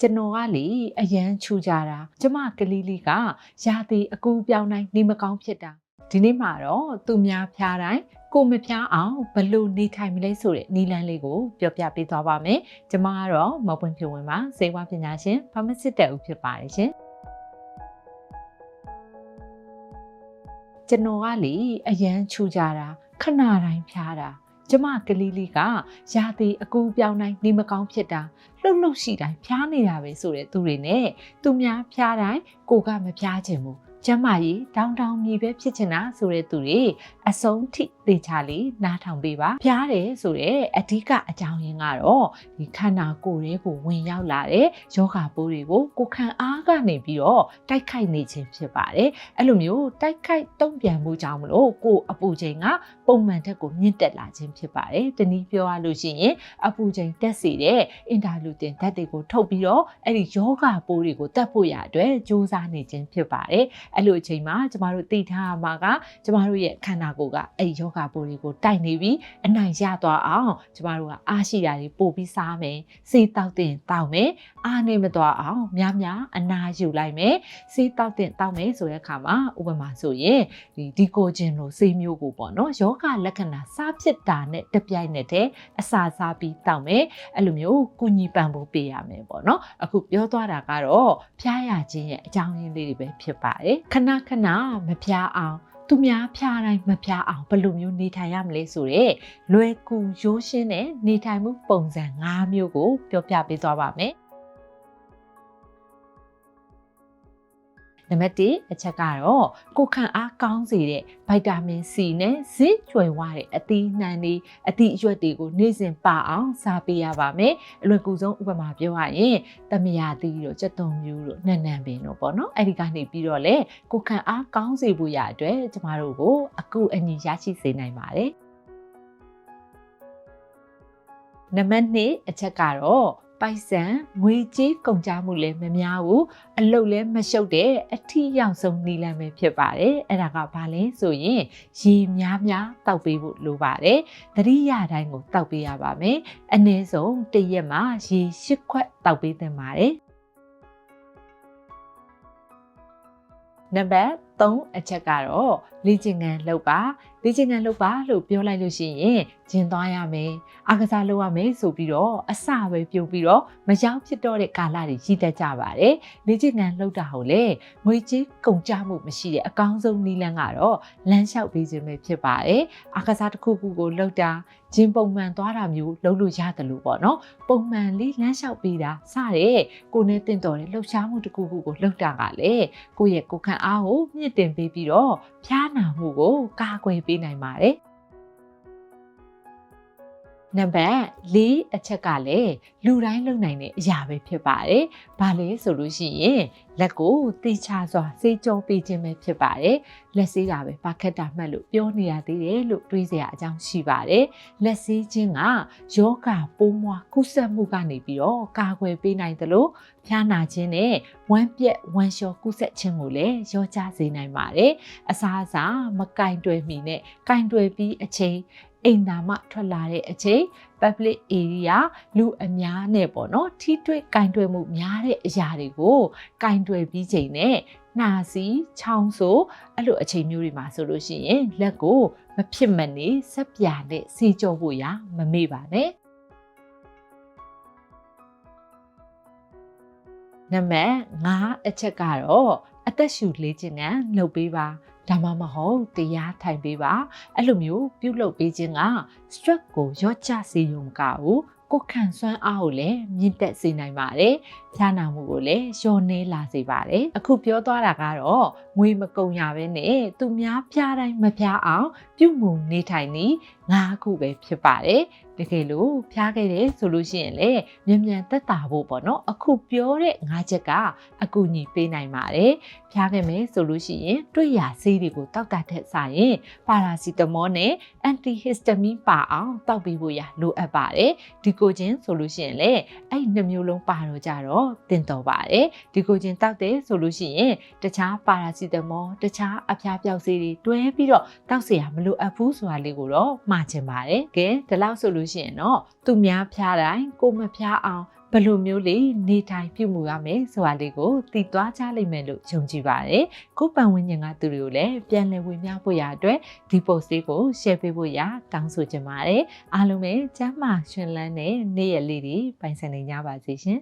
ကျွန်တော်ကလေအရန်ချူကြတာကျမကလေးလေးကရာသီအကူပြောင်းတိုင်းနေမကောင်းဖြစ်တာဒီနေ့မှာတော့သူများဖျားတိုင်းကိုမဖျားအောင်ဘယ်လို့နေထိုင်မလဲဆိုတဲ့နီလန်းလေးကိုပြောပြပေးသွားပါမယ်ကျမကတော့မပွင့်ဖြူဝင်ပါစေဝါပညာရှင်ဖမစစ်တက်ဦးဖြစ်ပါတယ်ရှင်ကျွန်တော်ကလေအရန်ချူကြတာခဏတိုင်းဖျားတာ ကျမကလေးလေးကရာသီအကူပြောင်းတိုင်းနေမကောင်းဖြစ်တာလှုပ်လှုပ်ရှိတိုင်းဖျားနေတာပဲဆိုတဲ့သူတွေနဲ့သူများဖျားတိုင်းကိုကမဖျားခြင်းဘူး ကျမကြီးတောင်းတောင်းမြည်ပဲဖြစ်ချင်တာဆိုတဲ့သူတွေအဆုံးထိသေချာလေးနားထောင်ပေးပါဖျားတယ်ဆိုတဲ့အဓိကအကြောင်းရင်းကတော့ဒီခန္ဓာကိုယ်တွေကိုဝင်ရောက်လာတဲ့ယောဂပိုးတွေကိုကိုခံအားကနေပြီးတော့တိုက်ခိုက်နေခြင်းဖြစ်ပါတယ်အဲ့လိုမျိုးတိုက်ခိုက်တုံ့ပြန်မှုကြောင့်မလို့ကိုအပူချိန်ကပုံမှန်တက်ကိုမြင့်တက်လာခြင်းဖြစ်ပါတယ်တနည်းပြောရလို့ရှိရင်အပူချိန်တက်စေတဲ့အင်တာလူတင်ဓာတ်တွေကိုထုတ်ပြီးတော့အဲ့ဒီယောဂပိုးတွေကိုတက်ဖို့ရအတွက်ကြိုးစားနေခြင်းဖြစ်ပါတယ်အဲ့လိုအချိန်မှာကျမတို့သိထားရမှာကကျမတို့ရဲ့ခန္ဓာကိုယ်ကအဲ့ဒီယောဂပိုးတွေကိုတိုက်နေပြီးအနိုင်ရသွားအောင်ကျမတို့ကအားရှိတာတွေပို့ပြီးစားမယ်စေးတောက်တင်တောက်မယ်အားနေမသွားအောင်များများအနာယူလိုက်မယ်စေးတောက်တင်တောက်မယ်ဆိုတဲ့အခါမှာဥပမာဆိုရင်ဒီဒီကိုဂျင်လိုစေးမျိုးကိုပေါ့နော်ယောဂလက္ခဏာစားဖြစ်တာနဲ့တပြိုင်နက်တည်းအစာစားပြီးတောက်မယ်အဲ့လိုမျိုးကုညီပံဖို့ပေးရမယ်ပေါ့နော်အခုပြောသွားတာကတော့ဖျားရခြင်းရဲ့အကြောင်းရင်းလေးတွေပဲဖြစ်ပါတယ်ခဏခဏမဖျားအောင်သူများဖျားတိုင်းမဖျားအောင်ဘယ်လိုမျိုးနေထိုင်ရမလဲဆိုတော့လွယ်ကူရိုးရှင်းတဲ့နေထိုင်မှုပုံစံ၅မျိုးကိုပြောပြပေးသွားပါမယ် နံပါတ်1အချက်ကတော့ကိုခံအားကောင်းစေတဲ့ဗိုက်တာမင် C နဲ့ဇင်းကျွယ်ဝတဲ့အသီးနှံတွေအသီးအရွက်တွေကိုနေ့စဉ်ပါအောင်စားပေးရပါမယ်အလွယ်ကူဆုံးဥပမာပြောရရင်တမယာသီးတို့ကြက်သွန်မျိုးတို့နှံ့နှံပင်တို့ပေါ့နော်အဲ့ဒီကနေပြီးတော့လေကိုခံအားကောင်းစေဖို့ရအတွက်ကျမတို့ကိုအကူအညီရရှိစေနိုင်ပါတယ်နံပါတ်2အချက်ကတော့ ပိုက်ဆံငွေကြေးကုန်ကြမှုလည်းမများဘူးအလုတ်လည်းမရှုပ်တဲ့အထီးရောက်ဆုံးနီလန်ပဲဖြစ်ပါတယ်အဲ့ဒါကဘာလဲဆိုရင်ရေများများတောက်ပေးဖို့လိုပါတယ်သတိရတိုင်းကိုတောက်ပေးရပါမယ်အနည်းဆုံးတစ်ရက်မှာရေ၈ခွက်တောက်ပေးသင့်ပါတယ်နံပါတ် 3အချက်ကတော့လေ့ကျင့်ခန်းလုပ်ပါလေ့ကျင့်ခန်းလုပ်ပါလို့ပြောလိုက်လို့ရှိရင်ဂျင်သွားရမယ်အားကစားလုပ်ရမယ်ဆိုပြီးတော့အစပဲပြုတ်ပြီးတော့မရောက်ဖြစ်တော့တဲ့ကာလတွေရည်တတ်ကြပါတယ်လေ့ကျင့်ခန်းလုပ်တာဟုတ်လေငွေကြေးကုန်ကျမှုမရှိတဲ့အကောင်းဆုံးနည်းလမ်းကတော့လမ်းလျှောက်ပေးခြင်းပဲဖြစ်ပါတယ်အားကစားတစ်ခုခုကိုလုပ်တာဂျင်ပုံမှန်သွားတာမျိုးလုပ်လို့ရတယ်လို့ပေါ့နော်ပုံမှန်လေးလမ်းလျှောက်ပေးတာစတဲ့ကိုနဲ့တင့်တော်တဲ့လှုပ်ရှားမှုတစ်ခုခုကိုလုပ်တာကလည်းကိုယ့်ရဲ့ကိုယ်ခံအားကိုမြင့်တင်ပေးပြီးတော့ဖျားနာမှုကိုကာကွယ်ပေးနိုင်ပါတယ် နံပါတ်၄အချက်ကလည်းလူတိုင်းလုပ်နိုင်တဲ့အရာပဲဖြစ်ပါတယ်။ဘာလဲဆိုလို့ရှိရင်လက်ကိုတိချစွာစေးကြောပေးခြင်းပဲဖြစ်ပါတယ်။လက်ဆေးတာပဲပါခက်တာမှတ်လို့ပြောနေရသေးတယ်လို့တွေးစရာအကြောင်းရှိပါတယ်။လက်ဆေးခြင်းကယောဂပိုးမွားကုသမှုကနေပြီးတော့ကာကွယ်ပေးနိုင်သလိုဖျားနာခြင်းနဲ့ဝမ်းပြက်ဝမ်းလျှောကုသခြင်းကိုလည်းရောကြစေနိုင်ပါတယ်။အစားအစာမကင်တွယ်မီနဲ့ကင်တွယ်ပြီးအချိန်အိမ်သာမှထွက်လာတဲ့အချိန် public area လူအများနဲ့ပေါ့နော်ထိတွေ့ကင်တွယ်မှုများတဲ့အရာတွေကိုကင်တွယ်ပြီးချိန်နဲ့နှာစီချောင်းဆိုအဲ့လိုအချိန်မျိုးတွေမှာဆိုလို့ရှိရင်လက်ကိုမဖြစ်မနေဆက်ပြာနဲ့စီကြောဖို့ရမမေ့ပါနဲ့နံပါတ်5အချက်ကတော့အသက်ရှူလေ့ကျင့်ခန်းလုပ်ပေးပါ ဒါမှမဟုတ်တရားထိုင်ပေးပါအဲ့လိုမျိုးပြုလုပ်ပေးခြင်းက stress ကိုရော့ချစေရုံမကဘူးကိုခံစွမ်းအားကိုလည်းမြင့်တက်စေနိုင်ပါတယ်။ဖြားနာမှုကိုလည်းလျှော့နှဲလာစေပါတယ်။အခုပြောသွားတာကတော့ငွေမကုန်ရဘဲနဲ့သူများဖျားတိုင်းမဖျားအောင်ပြုမှုနေထိုင်နေ ၅ခုပဲဖြစ်ပါတယ်။တကယ်လို့ဖျားခဲ့တယ်ဆိုလို့ရှိရင်လည်းမြန်မြန်သက်သာဖို့ပေါ့နော်အခုပြောတဲ့၅ချက်ကအကူအညီပေးနိုင်ပါတယ်ဖျားခဲ့မယ်ဆိုလို့ရှိရင်တွေ့ရဆေးတွေကိုတောက်တာထက်စာရင်ပါရာစီတမောနဲ့အန်တီဟစ်စတမင်ပါအောင်တောက်ပေးဖို့ရလိုအပ်ပါတယ်ဒီကိုချင်းဆိုလို့ရှိရင်လည်းအဲ့နှမျိုးလုံးပါတော့ကြတော့တင်တော်ပါတယ်ဒီကိုချင်းတောက်တယ်ဆိုလို့ရှိရင်တခြားပါရာစီတမောတခြားအဖျားပြောက်ဆေးတွေတွဲပြီးတော့တောက်เสียမလိုအပ်ဘူးဆိုတာလေးကိုတော့မှာ ချင်ပါတယ်ကဲဒီလောက်ဆိုလို့လို့ရှိရင်တော့သူများဖျားတိုင်းကိုမဖျားအောင်ဘယ်လိုမျိုးလေးနေထိုင်ပြုမှုရမယ်ဆိုတာလေးကိုသိသွားကြလိမ့်မယ်လို့ယုံကြည်ပါတယ်ကိုယ်ပတ်ဝန်းကျင်ကသူတွေကိုလည်းပြန်လည်ဝင်များဖို့ရအတွက်ဒီ post လေးကို share ပေးဖို့ရတောင်းဆိုချင်ပါတယ်အားလုံးပဲကျမ်းမာရှင်လန်းတဲ့နေ့ရက်လေးတွေပိုင်ဆိုင်နေကြပါစေရှင်